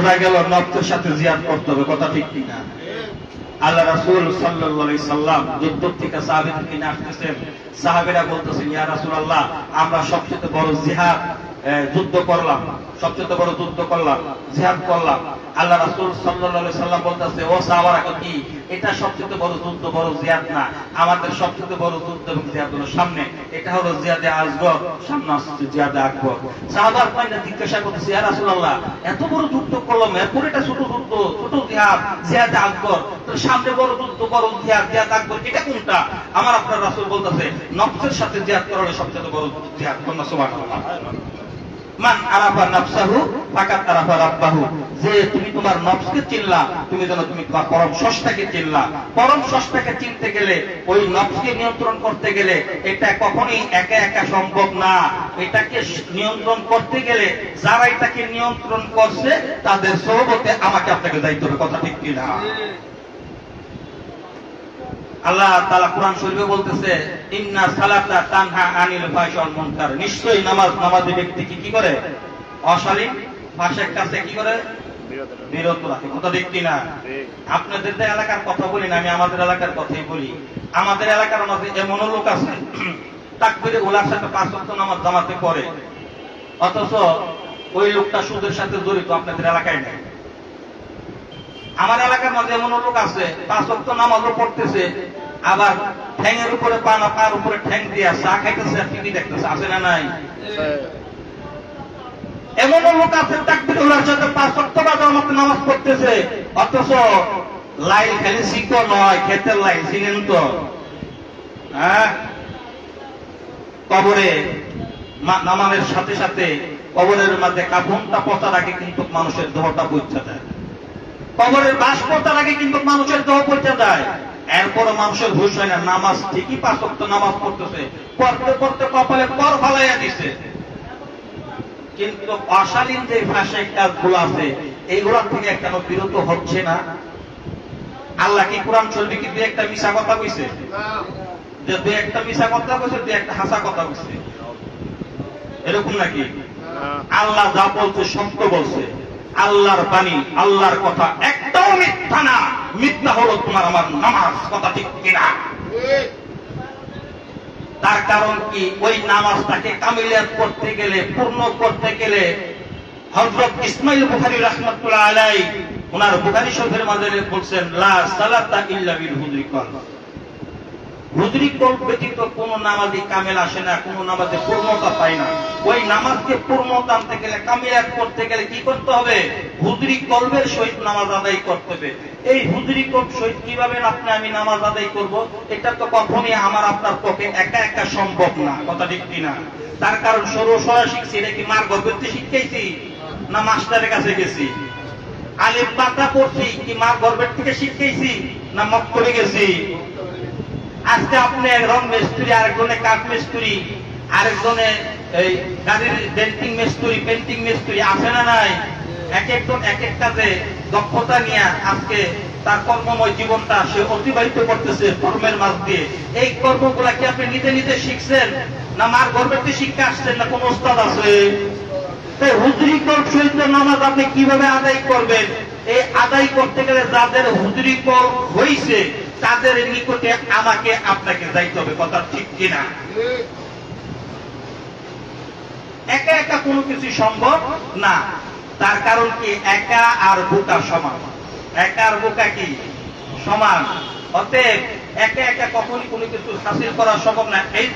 বোঝা গেল নফসের সাথে জিয়াদ করতে হবে, কথা ঠিক কিনা? আল্লাহ রাসুল সাল্লাম যুদ্ধ থেকে সাহাবিদ কিনে আসতেছেন সাহাবিরা বলতেছেন, ইয়া রাসুল আল্লাহ আমরা সবচেয়ে বড় জিহাদ যুদ্ধ করলাম। সবচেয়ে বড় যুদ্ধ করলাম, জিহাদ করলাম। আল্লাহ রাসূল আলাইহি সাল্লাম বলতেছে, ও সাহাবারা কি? এটা সবচেয়ে বড় যুদ্ধ, বড় জিহাদ না। আমাদের সবচেয়ে বড় যুদ্ধ এবং জিহাদ হলো সামনে। এটা হলো জিহাদে আসগর, সামনে আসছে জিহাদে আকবর। সাহাবার পাইনা জিজ্ঞাসা করতেছে, ইয়া রাসূলুল্লাহ, এত বড় যুদ্ধ করলাম, এরপর এটা ছোট যুদ্ধ, ছোট জিহাদ, জিহাদে আকবর। তো সামনে বড় যুদ্ধ, বড় জিহাদ জিহাদ আকবর, এটা কোনটা? আমার আপনার রাসূল বলতেছে, নফসের সাথে জিহাদ করা হলো সবচেয়ে বড় জিহাদ সুবহানাল্লাহ। মান আরাফা নাফসাহু ফাকাত আরাফা রাব্বাহু। যে তুমি তোমার নফসকে চিনলা, তুমি যেন তুমি তোমার পরম স্রষ্টাকে চিনলা। পরম স্রষ্টাকে চিনতে গেলে, ওই নফসকে নিয়ন্ত্রণ করতে গেলে, এটা কখনোই একা একা সম্ভব না। এটাকে নিয়ন্ত্রণ করতে গেলে, যারা এটাকে নিয়ন্ত্রণ করছে, তাদের সহবতে আমাকে আপনাকে দায়িত্ব কথা ঠিক কিনা। আল্লাহ তালা কোরআন শরীফে বলতেছে, ইন্না সালাতা তানহা আনিল ফাহশা ওয়াল মুনকার। নিশ্চয়ই নামাজ নামাজি ব্যক্তি কি করে? অশালীন? ফাঁসের কাছে কি করে? বিরত রাখে। কথা দেখছি না আপনাদের যে এলাকার কথা বলি না, আমি আমাদের এলাকার কথাই বলি। আমাদের এলাকার মধ্যে এমনও লোক আছে, তাকবিরে ওলার সাথে পাঁচ ওয়াক্ত নামাজ জামাতে পড়ে। অথচ ওই লোকটা সুদের সাথে জড়িত, আপনাদের এলাকায় নেই। আমার এলাকার মধ্যে এমন লোক আছে, পাঁচ ওয়াক্ত নামাজও পড়তেছে, আবার ঠ্যাংয়ের উপরে পা না, পার উপরে ঠ্যাং দিয়া চা খাইতেছে আর টিভি দেখতেছে, আছে না নাই? এমন লোক আছে, তাকবির ওলার সাথে পাঁচ ওয়াক্ত বাজার মতো নামাজ পড়তেছে, অথচ লাইল খালি শিকো নয় ক্ষেতের লাইল, চিনেন তো? হ্যাঁ? কবরে নামাজের সাথে সাথে কবরের মধ্যে কাফনটা পচার আগে কিন্তু মানুষের দেহটা বুঝতে দেয় কবরের বাস পচার আগে কিন্তু মানুষের দেহ পচে যায়। এরপরও মানুষের হুশ হয় না নামাজ ঠিকই পাঁচ ওয়াক্ত নামাজ পড়তেছে পড়তে পড়তে কপালে পর ফালাইয়া দিছে। কিন্তু অশালীন যে ভাষায় কাজগুলো আছে এইগুলোর থেকে কেন বিরত হচ্ছে না। আল্লাহ কি কোরআন চলবে কি দুই একটা মিশা কথা কইছে? যে দুই একটা মিশা কথা কইছে দুই একটা হাসা কথা কইছে। এরকম নাকি? আল্লাহ যা বলছে সত্য বলছে। আল্লাহর বাণী, আল্লাহর কথা একটাও মিথ্যা না। মিথ্যা হলো তোমার আমার নামাজ, কথা ঠিক কিনা? তার কারণ কি? ওই নামাজটাকে কামিলিয়াত করতে গেলে, পূর্ণ করতে গেলে হযরত ইসমাইল বুখারী রাহমাতুল্লাহ আলাই ওনার বুখারী শরীফের মাঝে বলছেন, লা সালাতা ইল্লা বিল হুজরি কল হুজরি কল ব্যতীত কোন নামাজি কামেল আসে না, কোন নামাজে পূর্ণতা পায় না। ওই নামাজকে পূর্ণতা আনতে গেলে কামিলাত করতে গেলে কি করতে হবে? হুজরি কলবের সহিত নামাজ আদায় করতে হবে। এই হুজরি কলব সহিত কীভাবে আপনি আমি নামাজ আদায় করব? এটা তো কখনই আমার আপনার পক্ষে একা একা সম্ভব না, কথা ঠিক না? তার কারণ সরু সরা শিখছি এটা কি মার গর্ভে শিখাইছি না মাস্টারের কাছে গেছি? আলিম পাতা পড়ছি কি মার গর্ভের থেকে শিখাইছি না মক্তবে গেছি? আজকে আপনি রং মিস্ত্রি, আরেকজনে কাঠ মিস্ত্রি, আরেকজনে এই গাড়ির ডেন্টিং মিস্ত্রি পেন্টিং মিস্ত্রি, আছে না নাই? এক একজন, এক এক কাজে দক্ষতা নিয়ে আজকে তার কর্মময় জীবনটা সে অতিবাহিত করতেছে কর্মের মাঝ দিয়ে। এই কর্মগুলা কি আপনি নিজে নিজে শিখছেন? না মার গর্ভের শিক্ষা আসছেন না কোন ওস্তাদ আছে? তাই হুজরি কর সহিত নামাজ আপনি কীভাবে আদায় করবেন? এই আদায় করতে গেলে যাদের হুজরি কর হইছে তাদের নিকটে আমাকে আপনাকে যাইতে হবে, কথা ঠিক কিনা? একা একা কোনো কিছু সম্ভব না। তার কারণ কি, একা আর বোকা সমান। একা আর বোকা কি? সমান। অতএব একা একা কখনই কোনো কিছু হাসিল করা সম্ভব না। এই